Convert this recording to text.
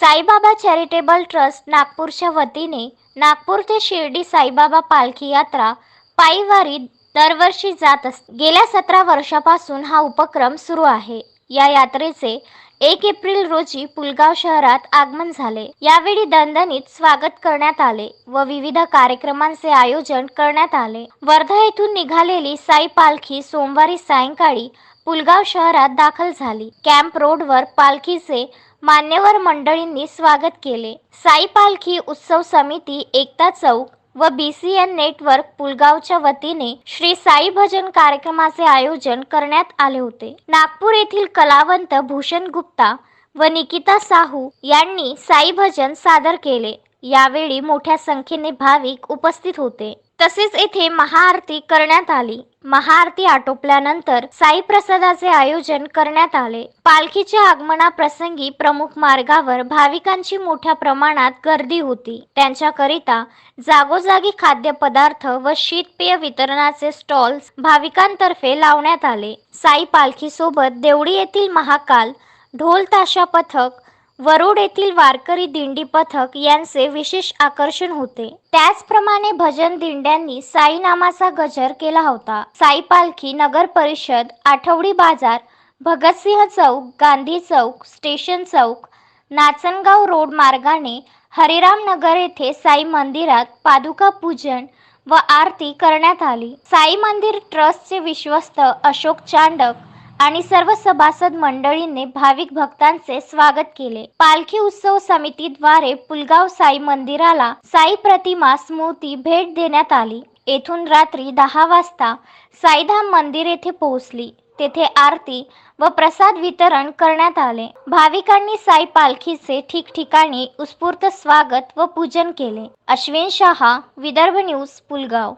Saibaba charitable trust नागपूरच्या वतीने नागपूर ते शिर्डी साईबाबा पालखी यात्रा पायीवारी दरवर्षी जात असते गेल्या सतरा वर्षापासून हा उपक्रम सुरू आहे. या यात्रेचे एक एप्रिल रोजी पुलगाव शहरात आगमन झाले. यावेळी दणदणीत स्वागत करण्यात आले व विविध कार्यक्रमांचे आयोजन करण्यात आले. वर्धा येथून निघालेली साई पालखी सोमवारी सायंकाळी पुलगाव शहरात दाखल झाली. कॅम्प रोडवर पालखीचे मान्यवर मंडळींनी स्वागत केले. साई पालखी उत्सव समिती एकता चौक व बी सी एन नेटवर्क पुलगावच्या वतीने श्री साई भजन कार्यक्रमाचे आयोजन करण्यात आले होते. नागपूर येथील कलावंत भूषण गुप्ता व निकिता साहू यांनी साई भजन सादर केले. यावेळी मोठ्या संख्येने भाविक उपस्थित होते. तसेच येथे महाआरती करण्यात आली. महाआरती आटोपल्यानंतर साई प्रसादाचे आयोजन करण्यात आले. पालखीच्या आगमनाप्रसंगी प्रमुख मार्गावर भाविकांची मोठ्या प्रमाणात गर्दी होती. त्यांच्याकरिता जागोजागी खाद्यपदार्थ व शीतपेय वितरणाचे स्टॉल्स भाविकांतर्फे लावण्यात आले. साई पालखीसोबत देवडी येथील महाकाल ढोल ताशा पथक वरुड येथील वारकरी दिंडी पथक यांचे विशेष आकर्षण होते. त्याचप्रमाणे भजन दिंड्यांनी साई नामाचा गजर केला होता. साई पालखी नगर परिषद आठवडी बाजार भगतसिंह चौक गांधी चौक स्टेशन चौक नाचनगाव रोड मार्गाने हरिराम नगर येथे साई मंदिरात पादुका पूजन व आरती करण्यात आली. साई मंदिर ट्रस्टचे विश्वस्त अशोक चांडक आणि सर्व सभासद मंडळींनी भाविक भक्तांचे स्वागत केले. पालखी उत्सव समितीद्वारे पुलगाव साई मंदिराला साई प्रतिमा स्मृती भेट देण्यात आली. येथून रात्री दहा वाजता साईधाम मंदिर येथे पोहोचली. तेथे आरती व प्रसाद वितरण करण्यात आले. भाविकांनी साई पालखीचे ठिकठिकाणी उत्स्फूर्त स्वागत व पूजन केले. अश्विन शहा विदर्भ न्यूज पुलगाव.